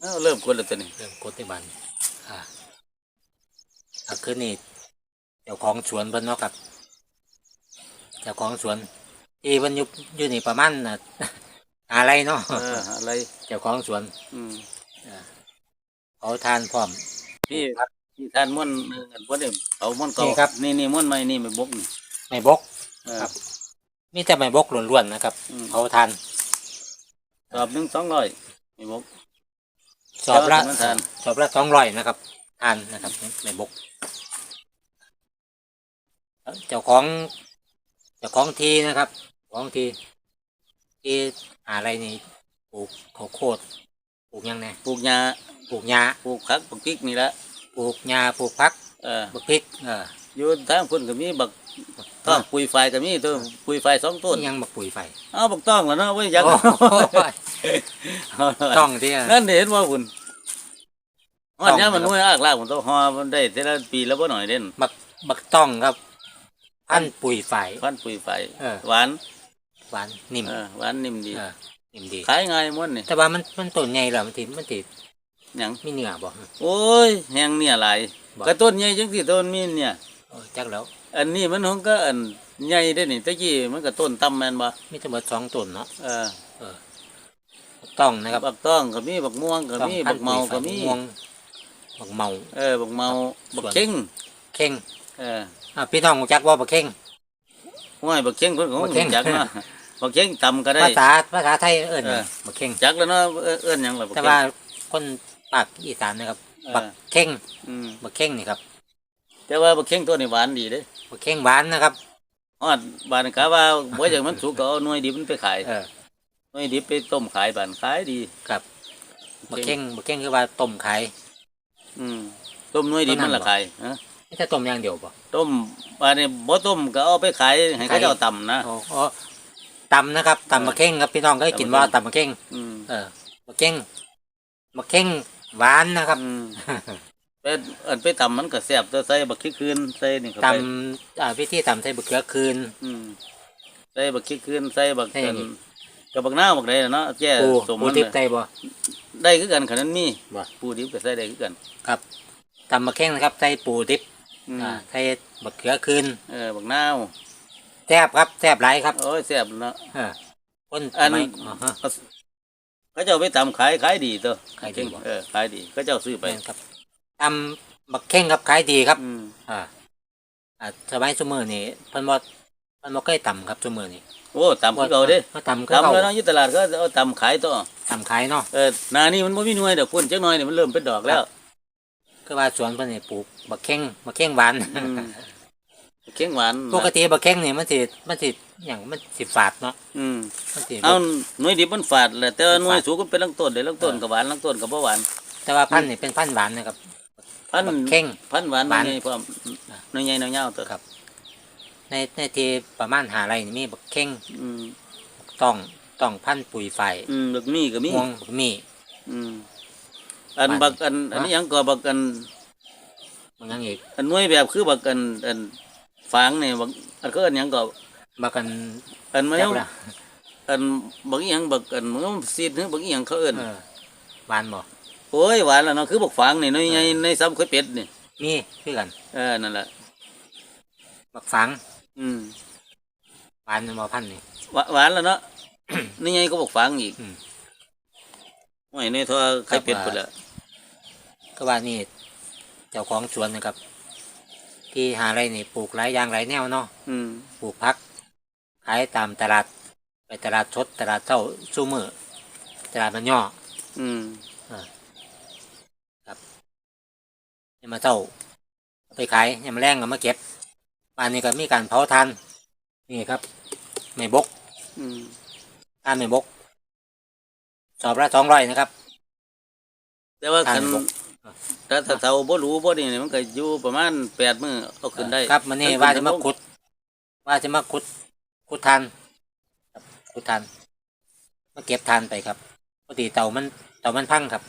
เอ้าเริ่มกดแล้วตัวนี้เริ่มกดที่บันอ่าก็คือนี่เจ้าของสวนเพิ่นเนาะครับเจ้าของสวนที่เพิ่นอยู่อยู่นี่ประมาณน่ะอะไรเนาะเอออะไรเจ้าของสวนอืมเขาทานพร้อมพี่พี่ทานม่วนเอออันบ่ได้เอาม่วนเก่านี่ครับนี่นี่ม่วนใหม่นี่ไม่บกนี่ไม่บก เออ ครับ มีแต่ไม่บกล้วนๆนะครับอืม เขาทานสอบหนึ่งสองร้อยไม่บก สอบละเจ้าของทาน สอบละสองร้อยนะครับทานนะครับไม่บก เจ้าของเจ้าของทีนะครับเจ้าของทีที่อะไรนี่ปลูกข้าวโพดปลูกหยังไงปลูกหญ้าปลูกหญ้าปลูกผักปลูกพริกนี่ละปลูกหญ้าปลูกพักเออปลูกพริกเอออยู่ทางพุ่นก็มีบัก ต้องปุยไฟก็มีตัวปุยไฟสองต้นยังบักปุ๋ยไฟเอาบักต้องแล้วเนาะไว้ยังโอ้ยต้องที่นั่นเห็นว่าคุณฮอดต้องเนี้ยมันครับนุ่ยอากลากมันต้องฮอมันได้แต่ละปีแล้วบ่หน่อยเด่นบักบักต้องครับพันธุ์ปุ๋ยไฟพันปุยไฟเออหวานหวานนิ่มเออหวานนิ่มดีเออนิ่มดีขายง่ายม้วนนี่แต่ว่ามันมันต้นใหญ่แล้วมันติมันติหยังมีเนื้อบ่โอ้ยแหงเนี่ยหลายบ่ก็ต้นใหญ่จังสิต้นมีเนี่ยโอ้ยจักแล้ว อันนี้มันของก็อันใหญ่ได้นี่ตะกี้มันก็ต้นต่ำแม่นบ่มีทั้งหมดสองต้นเนาะเออบักต้องนะครับบักต้องก็มีบักม่วงก็ต้องมีพับันกธุ์เมาปุ๋ยไฟก็มีม่วงบักเมา เออบักเมาส่วนบักเข่งเข่งเอออ่าพี่น้องรู้จักว่าบักเข่งห้วยบักเข่งเพิ่นก็คบังกเข่งจักเนาะบักเข่งต่ำก็ได้ภาษาภาษาไทยเอิ้นเออบักเข่งจักแล้วเนาะเอิ้นเอิ้นหยังล่ะบักแต่เข่งว่าคนปากอีสานนะครับเออบักเข่งอืมบักเข่งนี่ครับ แต่ว่าบักเข่งตัวนี้หวานดีเด้ บักเข่งหวานนะครับ ฮอดบานกะว่าบ่อย่างมันสุกก็เอาหน่วยดิบมันไปขายเออหน่วยดิบไปต้มขายบานขายดี ครับบักเข่งบักเข่งคือว่าต้มขาย อืมต้มหน่วยดิบมันละขายฮะไม่ต้มอย่างเดียวบ่ต้มบ้านนี้บ่ต้มก็เอาไปขายให้เขาเจ้าตำนะ อ๋ออ๋อตำนะครับตำบักเข่งครับพี่น้องก็กินว่าตำบักเข่งอืมเออบักเข่งบักเข่งหวานนะครับ อืม ไปอันไปตำมันก็แซ่บตัวใส่บักขี้คืนใส่นี่เข้าตไปำอ่าวิธีตำใส่บักเขือคืน อืมใส่บักขี้คืนใส่บักใส่อย่างนี้กับบักหน้าวบักใดน่ะเนาะแก่ปูสมปูมันทิพน่ะย์ใส่บ่ ได้คือกันขนาดมีบ่ ปูดิบก็ใส่ได้คือกันครับตำบักเข่งนะครับใส่ปูทิพย์อืมอ่าใส่บักเขือคืนเออบักหน้าวแซ่บครับแซ่บหลายครับโอ้ยแซ่บเนาะ เออคนอันสมัยอ๋อฮะ เขาเจ้าไปตำขายขายดีตัวขายดีบ่ เออขายดีเขาเจ้าซื้อไป แม่นครับ ตำบักเข่งครับขายดีครับ อืมอ่าอ่าสมัยสมือนี่เพิ่นบ่เพิ่นบ่เคยตำครับสมือนี่โอ้ตำคือเก่าเด้มาตำคือตำเก่าแล้วเนาะอยู่ตลาดก็เอาตำขายตัวตำขายเนาะเออหนานี่มันบ่มีหน่วยดอกคุณจักหน่อยนี่มันเริ่มเป็นดอกแล้วคือว่าสวนเพิ่นนี่ปลูกบักเข่งบักเข่งหวาน อืมเค็งหวานปกติบักเข่งนี่มันสิมันสิหยังมันสิฝาดเนาะอืมมันสิเอาหน่วยดิบมันฝาดแหละแต่ว่าหน่วยฝาดสูงก็เป็นลังต้นเด้ลังต้นก็หวานลังต้นก็บ่หวานแต่ว่าพันธุ์นี่เป็นพันธุ์หวานนะครับ พันบักเข่ง พันหวานหวานใหญ่พร้อมหน่วยใหญ่หน่วยยาวตัวครับ ในในที่ประมาณหาไรนี่มีบักเข่งอืมต้องต้องพันธุ์ปุ๋ยไฟอืมบักมีก็มี ม่วงบักมี อืมอันหวานบักอันอันฮะนี้หยังก็บักอัน มันยังอีกอันหน่วยแบบคือบักอันอันฟางนี่บักอันก็อันหยังก็บักกันอันมันจัยักงละอันบักอีหยังบักอันมันซีดหรือบักอีหยังเขาเอิ้นเออหวานบ่ โอ้ยหวานแล้วเนาะคือบักฟางนี่หน่วยใหญ่ในซ้ำข้อยเป็ดนี่มีคือกัน เออนั่นแหละบักฝังอืมหวานบ่พันธุ์นี่ หวหวานแล้วเนาะ นี่ไงก็บักฟางอีกอืมโอ้ยในทอไข่เป็ดครับพุ่นละก็ว่านี่เจ้าของสวนนะครับ ที่หาไรนี่ปลูกหลายอย่างหลายแนวเนาะอืมปลูกพักขายตามตลาด ไปตลาดสดตลาดเจ้าซูมือตลาดมันย่ออืมเนี่ ยมาเจ้าเอาไปขายเนี่ยมาแรงก็มาเก็บบ้านนี้ก็มีการเผาทานนี่ครับไม่บกอืมทานไม่บกสอบละสองร้อยนะครับ แต่ว่าทานคันบ่ถ้าถ้าเฒ่าบ่รู้บ่นี่มันก็อยู่ประมาณ8มื้อเอาขึ้นได้ครับมันนี่ขึ้ว่าจะมาขึ้นขุด ว่าจะมาขุดขุดทานครับขุดทานมาเก็บทานไปครับปกติเต่ามันเต่ามันพังครับ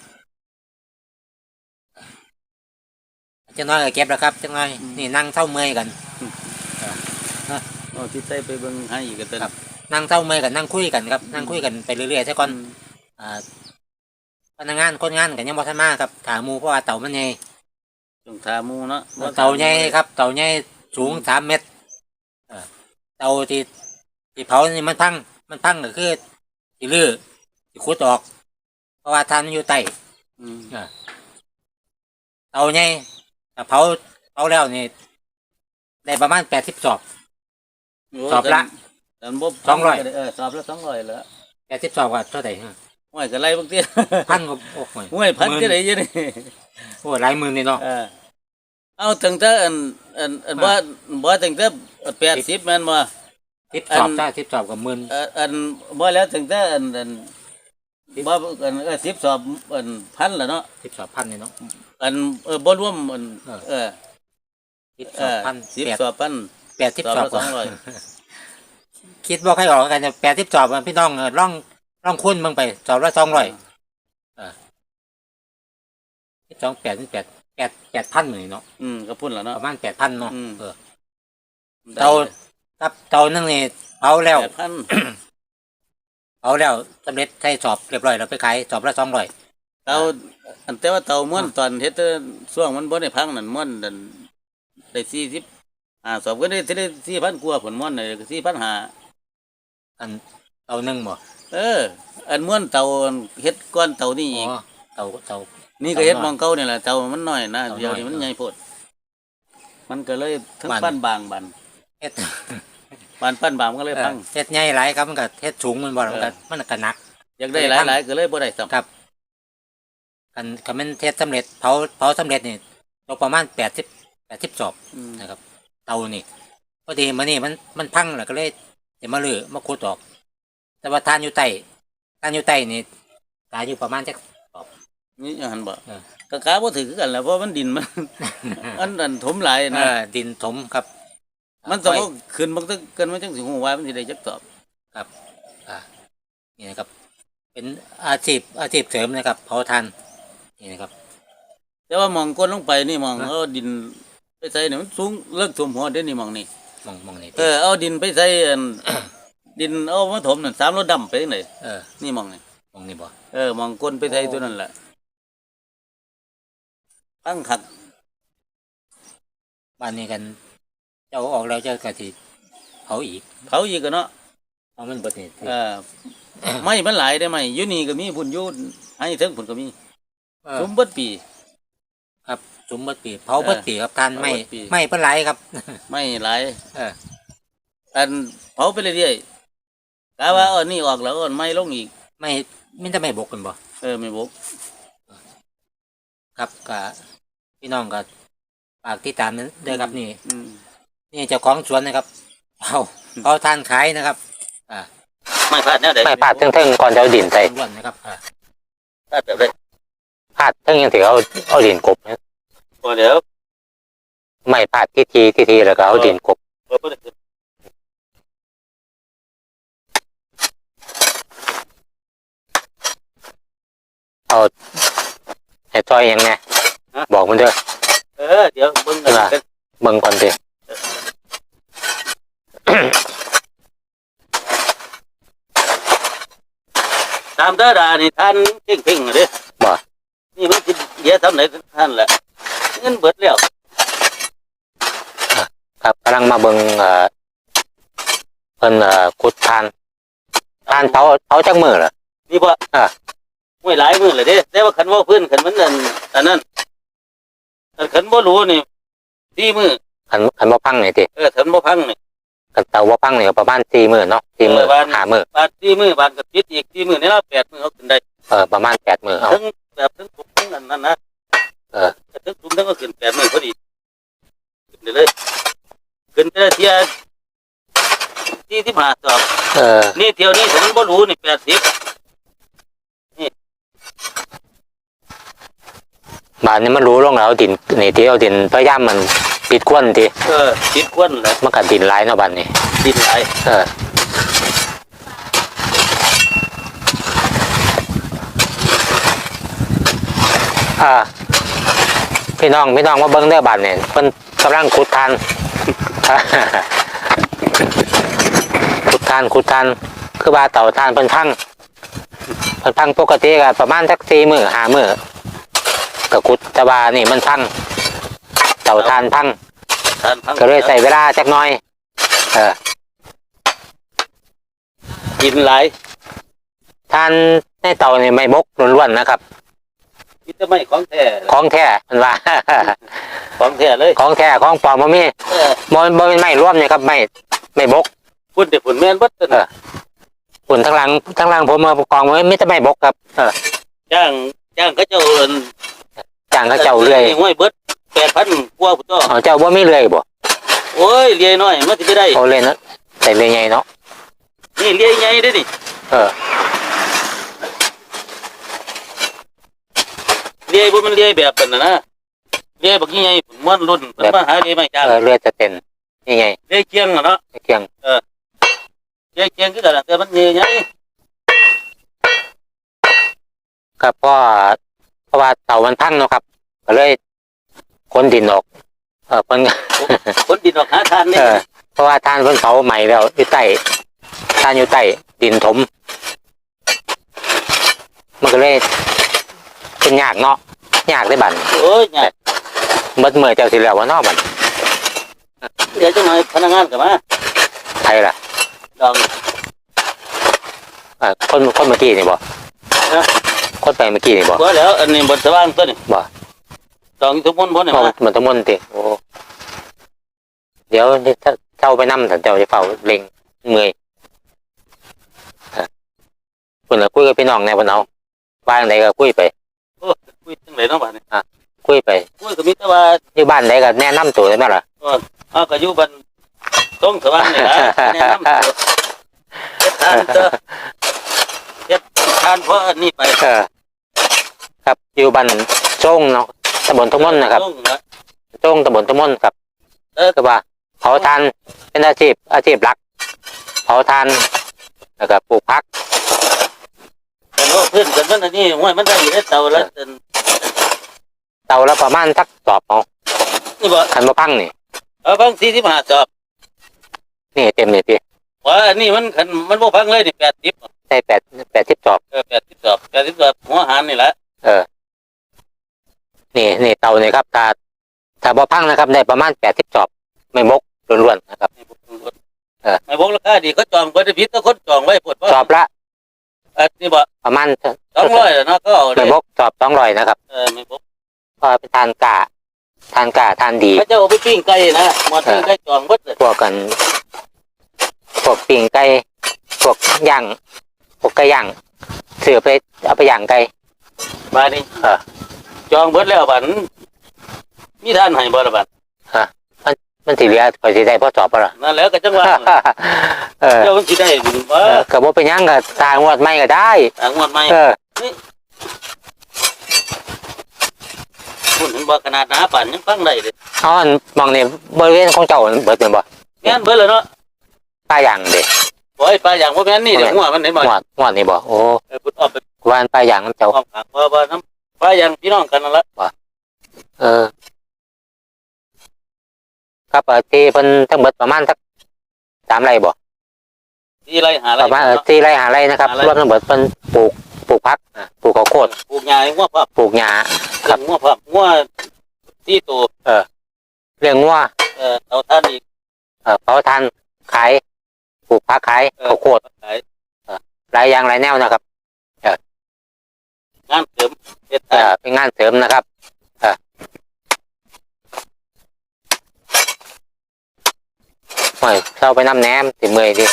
จังน้อยก็เก็บแล้วครับจังน้อยนี่นั่งเศร้าเมื่อยกันเอาที่ใส่ไปเบิ่งให้อีกก็เต้นครับนั่งเศร้าเมื่อยกันนั่งคุยกันครับนั่งคุยกันไปเรื่อยๆใช่ก่อนอ่าภนักงานคนงานกันยังบ่ทันมาครับถาหมูเพราะว่าเต่ามันใหญ่จงทาหมูเนาะเต่าใหญ่ครับ เต่าใหญ่สูงสามเมตรเออเต่าที่ที่เผานี่มันพังมันพังก็คือที่ลื้อที่ขุดออก เพราะว่าทานมันอยู่ใต้อืมเต่าใหญ่ถ้า เผาเผาแล้วนี่ได้ประมาณแปดสิบสอบ สอบละ แต่บ่สองร้อย เออสอบละสองร้อยแล้วแปดสิบสอบว่าเท่าไหร่ห้วยก็ไล่บางทีพันก็โอ้โหห้วยพันก็ได้อยังนี่โอ้หลายหมื่นนี่เนาะ เออเอาตั้งแต่อันอันอันบ่บ่ตั้งแต่แปดสิบแม่นบ่ สิบสอบอันถ้าสิบสอบกับหมื่น เอ่ออันบ่แล้วตั้งแต่อันอัน บ่อันเออสิบสอบอันพันละเนาะสิบสอบพันนี่เนาะ อันเออบ่รวมอันเออ เออสิบเอสอบอพันสิบแปดสอบพันแปดสิบสอบสอบละสองร้อยคิดบอกให้ออกกันแปดสิบสอบอะพี่น้องเออร่องร่องคุ้นมึงไปสอบละสองร้อยสิบสองแปดสิบแปดแปดแปดพันหมื่นเนาะอืมก็พุ่นละเนาะ ประมาณแปดพันเนาะอืม เออเตาครับเตานั่งนี่เผาแล้ว แปดพัน เผาแล้วสำเร็จใช้สอบเรียบร้อยเราไปขายสอบละสองร้อยเตาอันแต่ว่าเตาม้วนตอนเฮ็ดแต่ช่วงมันบ่ได้พังนั่นม้วนนั่นได้สี่สิบอ่าสอบก็ได้ได้สี่พันกว่าผลม้วนได้สี่พันห้าอันเตาหนึ่งบ่เออ อันม้วนเตาเฮ็ดก้อนเตานี่อีกอ๋อเตาเตานี่ก็เฮ็ดมองเก่านี่แหละเตามันน้อยนะเตาน้อยเดี๋ยวนี้มันใหญ่โพดมันก็เลยทั้งบ้านปั้นบางบันเฮ็ด บานปั้นบางมันก็เลยเออพังเฮ็ดใหญ่หลายครับมันก็เฮ็ดสูงมันบ่ล่ะมันก็เออมันก็หนักอยากได้เลยหพังลายๆก็เลยบ่ได้สัมครับกันคันมันเฮ็ดสำเร็จเผาเผาสำเร็จนี่ตกประมาณแปดสิบแปดสิบสอบอืมนะครับ เตานี่พอดีมานี่มันมันพังแล้วก็เลยเดี๋ยวมาลือมาขุดออก แต่ว่าทานอยู่ใต้ทานอยู่ใต้นี่ตายอยู่ประมาณจักนี่หันบ่เออก็กาบ่ถือคือกันแหล้วเพราะมันดินมันอันอันถมหลายเอนะอดินถมครับ มันต้องค่ยเอาขึ้นบางตึกเกินมันจังสิฮู้ว่ามันสิได้จักตอบอ่า นี่นะครับ เป็นอาชีพอาชีพเสริมนะครับเผาทานนี่นะครับ แต่ว่ามองก้นลงไปนี่มองฮะเอาดินไปใส่นี่มันสูงเลิกท่วมหัวเด้นี่มองนี่มองมองนี่เออเอาดินไปใส่อันดินเอามาถมนั่นสามรถดำไปจังไดเออนี่มองนี่มองนี่บ่เออมองก้นไปใส่ตัวนั่นแหละตั้งขัดบ้านนี้กัน เจ้าออกแล้วเจ้ากะทิเผาอีกเผาอีกกันเนาะเอามันเบิดนี่เออไม่มันหลายได้ไหมอยู่นี่ก็มีพุ่นอยูให้ถึงพุ่นก็มีเออสมเบิดปี ครับสุมเบิดปีเผาเบิดปีครับทานไม่เผาเบิดปีไม่เป็นไรครับ ไม่หลายเอออันเผาไปเรื่อยๆกะว่าเออนี่ออกแล้วก็ไม่ลงอีก ไม่ไม่จะไม่บกกันบ่เออไม่บกครับกะพี่น้องก็ฝากติดตามนั้นด้วยครับนี่อืม นี่เจ้าของสวนนะครับเอาเอาทานขายนะครับ อ่าไม่พลาดแนวใดไม่พลาดเทิงๆก่อนจะเอาดินใส่ล้วนนะครับอ่าพลาดแบบใดพลาดเทิงยังถือเอาเอาดินกบนะโอ้เดี๋ยวไม่พลาดที่ทีที่ทีแล้วก็เอาดินกบเปิดเปิดเปิดเอาให้ซอยหยังไงบอกมันเด้อเออเดี๋ยวเบิ่งกันเออกันเบิ่งก่อนสิตาม เด้อดานี่ท่านเพ่งเพ่งๆเด้บ่นี่มันสิเดี๋ยวทำไหนท่านแหละเงินเบิดแล้วครับกำลังมาเบิ่งเอ่อเพิ่นเอ่อขุดทานทานเผาเผาจักมือเหรอ นี่บ่อ่าไม่หลายมือเลยเด้แต่ว่าคันว่าพื้นคันมันนั่นอันนั้นอันคันบ่รู้นี่สี่มือคันคันบ่พังนี่ติเออคันบ่าพังนี่ คันเตาบ่พังนี่ก็ประมาณ4มื้อเนาะ4มื้อเออบ้านห้ามื้อบาทสี่มื้อบาทก็ปิดอีกสี่มื้อนี่ละแปดมื้อเอาขึ้นได้เออประมาณ8มื้อเอาทั้งแบบทั้งทุกทั้งอันนั้นนะ เออทั้งทุกทั้งก็ขึ้นแปดมื้อพอดีขึ้นได้เลยขึ้นแต่ละเที่ยที่ที่มาสอบเออนี่เที่ยวนี้ผมบ่รู้นี่แปดสิบบ้านนี้มันรู้ลงแล้วดินนี่ที่เอาดินพยายามมัน ปิดกวนติเออคิดควนแหละมันก็ดินหลายเนาะบ้านนี้ ดินไหลายเอออ่าพี่น้องพี่น้องมาเบิ้งเด้อบ้านเนี่ยเพิ่นกำลังขุดทานขุดทานขุดทานคือว่าเต่าทานเพิ่นพังเพิ่นพังปกติก็ประมาณสักสี่มื้อห้ามื้อก็กุดแต่ว่านี่มันพัง เตาทานพัง ทานพังก็เลยใส่เวลาจักหน่อย เออกินหลายทานในเตานี่ไม่บกล้วนๆนะครับกินจะไม่ของแท้ของแท้มันว่า ของแท้เลย ของแท้ของปลอมบ่มีเออบ่บ่เป็นไม้ร่วมเนี่ยครับไม่ไม่บกพุ่นเด็กพุ่นแม่นเบัดเออฝุ่นทั้งหลังทั้งหลังผมเอากองไว้ไม่แต่ไม่บกครับ เออจ้างจ้างเขาเจ้าเอิ้นจ้างเขาเจ้าเรื่อยห้วยเบิด แปดพันกว่าพุ่นตัวเอาเจ้าบ่มีเรื่อยบ่โอ้ยเลียน้อยมันสิไปได้ เอาเลยนะใส่เรื่อยใหญ่เนาะนี่เลียใหญ่เด้อนี่เออเลียบ่มันเลียแบบนั้นน่ะนะเลียบักใหญ่พุ่นม่วนรุ่นเพิ่นมาหาเลียไม่จ้างเออเรื่อยจะเต็นนี่ไงเลียเคียงอะเนาะเคียงเลียเคียงคือกันอะแต่มันใหญ่ครับเพราะเพราะว่าเตามันพังเนาะครับ ก็เลย คนดินออกเออเพิ่นๆคนดินออกหาทานนี่เออเพราะว่าทานเพิ่นเผาใหม่แล้วอยู่ใต้ทานอยู่ใต้ดินถม มันก็เลยเป็นยากเนาะยากได้บัดโอ้ยเนี่ยเบิดเมื่อเจ้าสิแล้วว่าเนาะบัดเดี๋ยวจังหน่อยพนักงานก็มาไผล่ะดอง เออคนคนเมื่อกี้นี่บ่ฮะคนไปเมื่อกี้นี่บ่บ่แล้ว อันนี้บนสว่างตัวนี่บ่ ดองทุกมนต์บ่นี่บ่มามันต้องมนต์ติโอ้เดี๋ยวถ้าเจ้าไปนำถ้าเจ้าจะเฝ้าเล็งเมื่อยเออเพิ่นน่ะคุยกับพี่น้องแน่เพิ่นเอาบ้านใดก็คุยไปโอ้คุยจังไดเนาะบัดนี้คุยไปคุยก็มีแต่ว่าอยู่บ้านใดก็แนะนำตัวได้ไหมล่ะเฮาก็อยู่บ้านตรงสว่างนี่ล่ะแนะนำตัวเฮ็ดทานเด้อเฮ็ดทานเพราะอันนี้ไปเออครับอยู่บ้านช่งเนาะตำบลทุ่งมนนะครับตงนะช่งตำบลทุ่งมนครับเออก็ว่าเผาทานเป็นอาชีพอาชีพหลัก เผาทานแล้วก็ปลูกพักแต่ว่าเพื่อนกันมันอันนี้ห้วยมันได้อยู่ในเตาละอันเตาละประมาณสักสอบเอานี่บ่คันมาพังนี่เอาบาง45จอบ นี่เต็มเลยพี่ว่าอันนี้มันคันมันบ่พังเลยนี่80ใช่แปดแปดสิบจอบเออ80จอบ80จอบหัวหารนี่แหละเออ นี่นี่เตาเนี่ยครับถ้าถ้าบ่พังนะครับได้ประมาณแปดสิบจอบไม่มกล้วนๆนะครับเออไอ้บอกราคาดีเขาจองบ่ได้ผิดแต่คนจองไว้ปวดจอบละเออนี่บ่ประมาณ200แล้วเนาะก็เอาเลไม่ยมกจอบสองร้อยนะครับเออไม่บอกก็เป็นทานกาทานกาทานดีเขาจะเอาไปปิ้งไก่นะหมดปิ้งไก่จองเบิดเลยพวกกันพวกปิ่งไก่พวกย่างพวกไก่ย่างเสือไปเอาไปย่างไก่มานี่เออ จองเบิดแล้วบัดมีท่านให้บ่ล่ะบัดมันสิเหลือคอยสิได้พ่อจอบปะล่ะนั่นแหล้วก็จังว่าเออเจ้ามันสิได้บ่เออก็บ่เป็นหยังก็ตางวดไม่ก็ได้ทางงวดใหม่เออ คุณเห็นบ่ขนาดหนาปานยังฟังได้เลยเอาอันมองนี่บริเวณของเจ้าเบิดเป็นบ่แม่นเบิดแล้วเนาะป้าย่างเด้บ่ไอ้ปลาอย่างบ่แม่นนี่เดี๋ยวหัวมันเห็นบ่งวดงวดนี่บ่โอ้เออพุดออกไปวานป้าย่างของเจ้าออกข้างบ่บ่น้ำปลาอ ย่างพี่น้องกันนั่นละเออ ครับเออที่เพิ่นทั้งเบิดประมาณสักสามไร่บ่ที่ไรหาปไรระมาณเออสี่ไร่ห้าไร่นะครับห้าไร่รวมทั้งหมดเพิ่นปลูกปลูกผักปลูกข้าวโพดปลูกหญ้าให้งัวพับปลูกหญ้า ครับ งัวพับงัวที่ตัวเลี้ยงงัวเอ่อเอาท่านอีก เอ่อเผาทานขายปลูกผักขายเออ ข้าวโพดขายหลายอย่างหลายแนวนะครับ งานเสริม เฮ็ดเอ่ทานอเป็นงานเสริมนะครับเออโอ้ยเข้าไปน้ำแหนมติเมื่อยดิ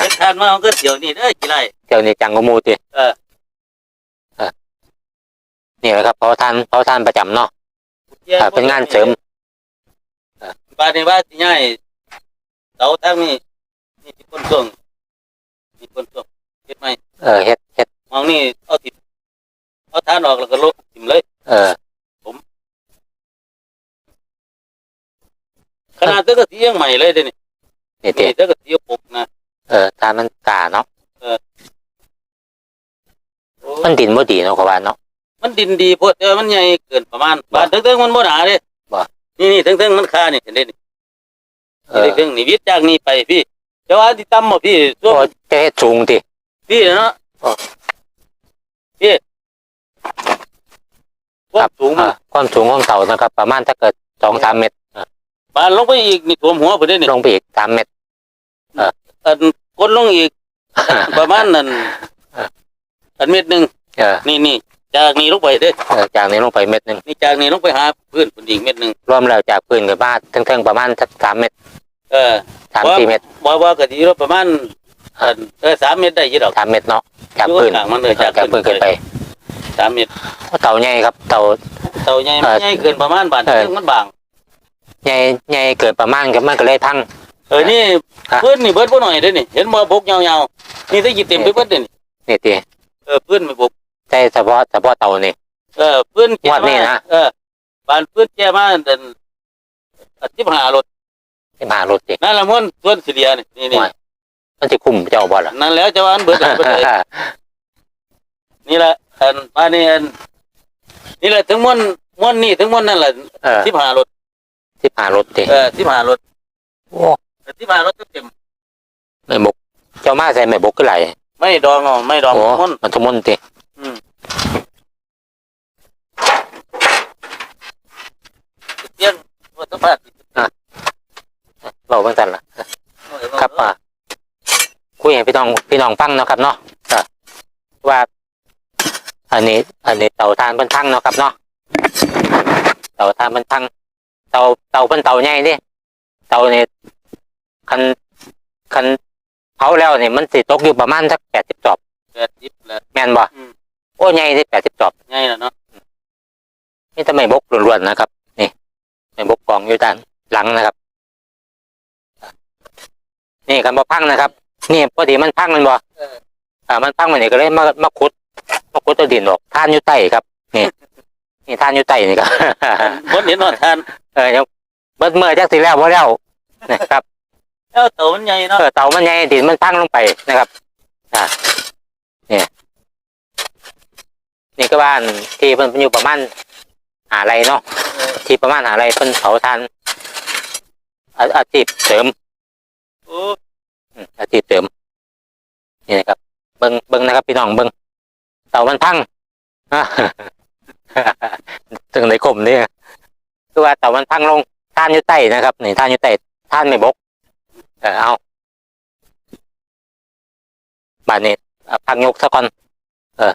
เฮ็ดทานมาเอาก็เดี๋ยวนี้เด้อกี่ไร เจ้านี่จังกว่าหมูติเออ เออนี่แหละครับเผาทานเผาทานประจำเนาะอ่าเป็นงานเสริมบ้านในบ้านที่ใหญ่ เสาทางนี้นี่ที่คนส่งนี่คนส่งเฮ็ดไหมเออเฮ็ดเฮ็ดมองนี่เอาติดเอาทานออกแล้วก็ลบทิ่มเลย เออขนาดเตก็เที่ยงใหม่เลยเด้นี่นี่ตินี่เตก็เที่ยงปกนะเออทานมันกาเนาะโอ้มันดินบ่ดีเนาะเขาว่าเนาะมันดินดีโพดแต่ว่ามันใหญ่เกินประมาณบ้านเด็กๆมันบ่หนาเด้บ่นี่นี่ทั้งๆมันคานี่เห็นได้นี่ เออทั้งๆนี่วิทย์จากนี่ไปพี่แต่ว่าที่ต่ำบ่พี่ช่วงโอ้จะเฮ็ดสูงติ พี่เนาะอ๋อ พี่ความสูงมันอ่าความสูงของเต่านะครับ ประมาณถ้าเกิดสองสามเมตรอะบานลงไปอีกนี่ท่วมหัวพุ่นเด้นี่ลงไปอีกสามเมตร อันก้นลงอีก ประมาณนั้นเออ อันเม็ดหนึงเออนี่นี่จากนี่ลงไปเด้ เออจากนี้ลงไปเม็ดหนึ่งนี่จากนี่ลงไปหาพื้นพุ่นอีกเม็ดหนึงรวมแล้วจากพื้นกับบ้านทั้งๆประมาณสักสามเมตร เออสามว่าสี่เมตรว่าว่าก็สิอยู่ประมาณอันเออ3เมตรได้อยู่ดอกสามเมตรเนาะจากพื้นอยู่ข้างมันเลยจากจากพื้นพื้ขึ้นนไป3เมตรเต่าใหญ่ครับ เต่าเต่าใหญ่เอมันอใหญ่เกินประมาณบานเออซึ่งมันบางใหญ่ใหญ่เกิดประมาณกับมันก็เลยพังเออนี่ครับพื้นนี่เบิดบ่หน่อยเด้นี่เห็นบ่บกยาวๆนี่ถ้าหยิบเต็มไปเบิดเด้นี่นี่ตีเออพื้นไม่บกใช่เฉพาะเฉพาะเต่านี่เออพื้นแก่งวดนี้มานะเออบานพื้นแก่มาเดิน15รถ ที่มารถตินั่นละม้วนส่วนเสียนี่นี่นี่โอ้ยมันจะคุ้มเจ้าบ่ล่ะนั่นแล้วจะว่าอันเบิดอันเบิดเลยนี่แหละอันอันนี้อันนี่แหละถึงม้วนม้วนนี่ถึงม้วนนั่นแหละเออ15รถที่มารถติเออ15รถโอ้15รถเต็มไม่บก เจ้ามาใส่ไม่บกก็ไหลไม่ดองเอาไม่ดองโอ้ม้วนมันทุกมันติ อืมเตียงว่าต้องพาด เราเพิ่งสั่นละครับอะคุยให้พี่น้องพี่น้องฟังเนาะครับเนาะก็ว่า อันนี้ อันนี้เต่าทานเป็นพังเนาะครับเนาะเต่าทานเป็นพังเต่าเต่าเป็นเต่าใหญ่ดิเต่าเนี่ยคันคันเผาแล้วเนี่ยมันสิตกอยู่ประมาณสักแปดสิบจอบแปดสิบแล้วแม่นบ่อืมโอ้ใหญ่ที่แปดสิบจอบง่ายแล้วเนาะนี่ทำไมบกล้วนๆนะครับ นี่ไม่บกกองอยู่ด้านหลังนะครับ นี่คันบ่พังนะครับ นี่พอดีมันพังมันบ่อ่ามันพังมันนี่ก็เลยมามาขุดมาขุดตัวดินออกท่านอยู่ใต้ครับ นี่ นี่ท่านอยู่ใต้นี่ครับบนเห็นนอนทานเออยังเบิดเมื่อจักสิแล้วบ่แล้วนะครับแล้วเต่ามันใหญ่เนาะเออเตามันใหญ่ดินมันพังลงไปนะครับ อ่าเนี่ยนี่ก็บ้านที่เพิ่นอยู่ประมาณหาไรเนาะเออที่ประมาณหาไรเพิ่นเผาทานอาอาชีพเสริมโอ้าชีพเสริมนี่นะครับ เบิ้งเบิ้งนะครับ พี่น้องเบิ้งเต่ามันพังถึงในกลมนี่คือว่าเต่ามันพังลงท่านอยู่ใต้นะครับนี่ท่านอยู่ใต้ท่านไม่บกเออเอาบาดนี้พังยกซะก่อนเออ